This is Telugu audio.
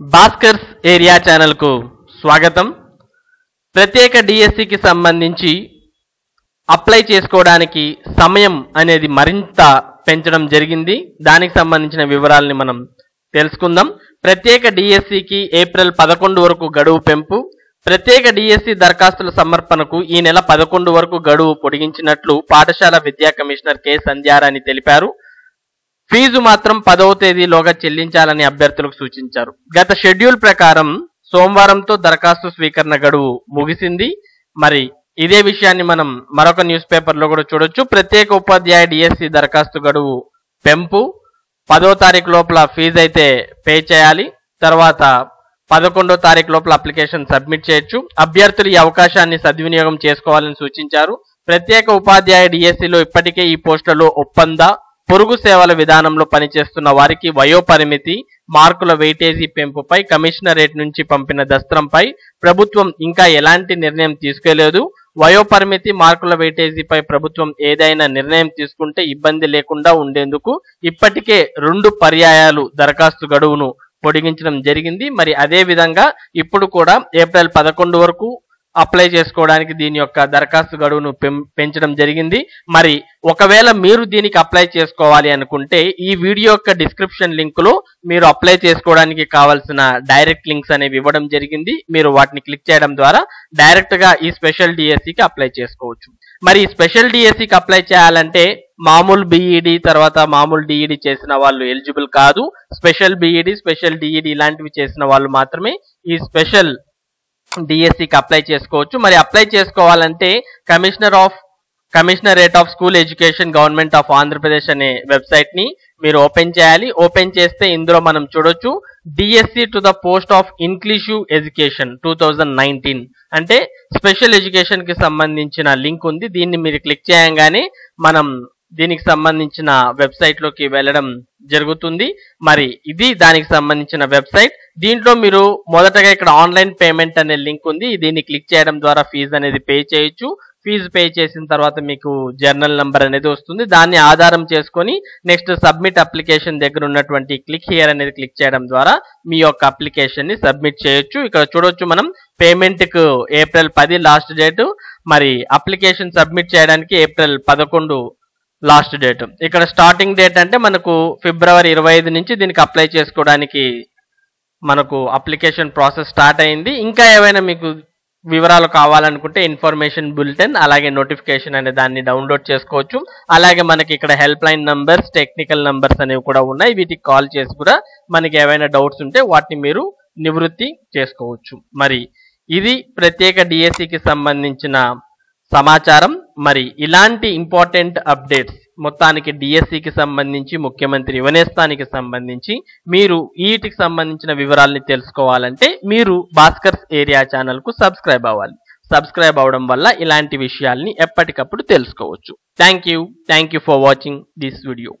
భాస్కర్స్ ఏరియా ఛానల్కు స్వాగతం. ప్రత్యేక డిఎస్సికి సంబంధించి అప్లై చేసుకోవడానికి సమయం అనేది మరింత పెంచడం జరిగింది. దానికి సంబంధించిన వివరాలని మనం తెలుసుకుందాం. ప్రత్యేక డిఎస్సికి ఏప్రిల్ పదకొండు వరకు గడువు పెంపు. ప్రత్యేక డిఎస్సి దరఖాస్తుల సమర్పణకు ఈ నెల పదకొండు వరకు గడువు పొడిగించినట్లు పాఠశాల విద్యా కమిషనర్ కె సంధ్యారాణి తెలిపారు. ఫీజు మాత్రం పదవ తేదీలోగా చెల్లించాలని అభ్యర్థులకు సూచించారు. గత షెడ్యూల్ ప్రకారం సోమవారంతో దరఖాస్తు స్వీకరణ గడువు ముగిసింది. మరి ఇదే విషయాన్ని మనం మరొక న్యూస్ పేపర్లో కూడా చూడొచ్చు. ప్రత్యేక ఉపాధ్యాయ డిఎస్సి దరఖాస్తు గడువు పెంపు. పదో తారీఖు లోపల ఫీజు అయితే పే చేయాలి. తర్వాత పదకొండో తారీఖు లోపల అప్లికేషన్ సబ్మిట్ చేయొచ్చు. అభ్యర్థులు ఈ అవకాశాన్ని సద్వినియోగం చేసుకోవాలని సూచించారు. ప్రత్యేక ఉపాధ్యాయ డిఎస్సిలో ఇప్పటికే ఈ పోస్టులలో ఒప్పంద పొరుగు సేవల విధానంలో పనిచేస్తున్న వారికి వయోపరిమితి మార్కుల వెయిటేజీ పెంపుపై కమిషనరేట్ నుంచి పంపిన దస్త్రంపై ప్రభుత్వం ఇంకా ఎలాంటి నిర్ణయం తీసుకోలేదు. వయోపరిమితి మార్కుల వెయిటేజీపై ప్రభుత్వం ఏదైనా నిర్ణయం తీసుకుంటే ఇబ్బంది లేకుండా ఉండేందుకు ఇప్పటికే రెండు పర్యాయాలు దరఖాస్తు గడువును పొడిగించడం జరిగింది. మరి అదే విధంగా ఇప్పుడు కూడా ఏప్రిల్ పదకొండు వరకు అప్లై చేసుకోవడానికి దీని యొక్క దరఖాస్తు గడువును పెం- పెంచడం జరిగింది. మరి ఒకవేళ మీరు దీనికి అప్లై చేసుకోవాలి అనుకుంటే ఈ వీడియో యొక్క డిస్క్రిప్షన్ లింకులో మీరు అప్లై చేసుకోవడానికి కావాల్సిన డైరెక్ట్ లింక్స్ అనేవి ఇవ్వడం జరిగింది. మీరు వాటిని క్లిక్ చేయడం ద్వారా డైరెక్ట్గా ఈ స్పెషల్ డిఎస్సికి అప్లై చేసుకోవచ్చు. మరి ఈ స్పెషల్ డిఎస్సికి అప్లై చేయాలంటే మామూలు బీఈడి తర్వాత మామూలు డిఈడి చేసిన వాళ్ళు ఎలిజిబుల్ కాదు. స్పెషల్ బీఈడి స్పెషల్ డిఈడి ఇలాంటివి చేసిన వాళ్ళు మాత్రమే ఈ స్పెషల్ డిఎస్సికి అప్లై చేసుకోవచ్చు. మరి అప్లై చేసుకోవాలంటే commissioner of commissionerate of school education government of Andhra Pradesh అనే వెబ్సైట్ని మీరు ఓపెన్ చేయాలి. ఓపెన్ చేస్తే ఇందులో మనం చూడొచ్చు DSC to the post of inclusive education two thousand nineteen అంటే స్పెషల్ ఎడ్యుకేషన్కి సంబంధించిన లింక్ ఉంది. దీన్ని మీరు క్లిక్ చేయగానే మనం దీనికి సంబంధించిన వెబ్సైట్లోకి వెళ్ళడం జరుగుతుంది. మరి ఇది దానికి సంబంధించిన వెబ్సైట్. దీంట్లో మీరు మొదటగా ఇక్కడ ఆన్లైన్ పేమెంట్ అనే లింక్ ఉంది. దీన్ని క్లిక్ చేయడం ద్వారా ఫీజు అనేది పే చేయొచ్చు. ఫీజు పే చేసిన తర్వాత మీకు జర్నల్ నంబర్ అనేది వస్తుంది. దాన్ని ఆధారం చేసుకొని నెక్స్ట్ సబ్మిట్ అప్లికేషన్ దగ్గర ఉన్నటువంటి క్లిక్ హియర్ అనేది క్లిక్ చేయడం ద్వారా మీ యొక్క అప్లికేషన్ని సబ్మిట్ చేయొచ్చు. ఇక్కడ చూడొచ్చు మనం పేమెంట్కు ఏప్రిల్ పది లాస్ట్ డేట్. మరి అప్లికేషన్ సబ్మిట్ చేయడానికి ఏప్రిల్ పదకొండు లాస్ట్ డేట్. ఇక్కడ స్టార్టింగ్ డేట్ అంటే మనకు ఫిబ్రవరి ఇరవై ఐదు నుంచి దీనికి అప్లై చేసుకోవడానికి మనకు అప్లికేషన్ ప్రాసెస్ స్టార్ట్ అయింది. ఇంకా ఏవైనా మీకు వివరాలు కావాలనుకుంటే ఇన్ఫర్మేషన్ బులెటిన్ అలాగే నోటిఫికేషన్ అనే దాన్ని డౌన్లోడ్ చేసుకోవచ్చు. అలాగే మనకి ఇక్కడ help line numbers technical numbers అనేవి కూడా ఉన్నాయి. వీటికి కాల్ చేసి కూడా మనకి ఏవైనా డౌట్స్ ఉంటే వాటిని మీరు నివృత్తి చేసుకోవచ్చు. మరి ఇది ప్రత్యేక డిఎస్సికి సంబంధించిన సమాచారం. మరి ఇలాంటి ఇంపార్టెంట్ అప్డేట్స్ మొత్తానికి డిఎస్సికి సంబంధించి ముఖ్యమంత్రి యువనేస్తానికి సంబంధించి మీరు వీటికి సంబంధించిన వివరాల్ని తెలుసుకోవాలంటే మీరు భాస్కర్స్ ఏరియా ఛానల్కు సబ్స్క్రైబ్ అవ్వాలి. సబ్స్క్రైబ్ అవడం వల్ల ఇలాంటి విషయాల్ని ఎప్పటికప్పుడు తెలుసుకోవచ్చు. Thank you. Thank you for watching this video.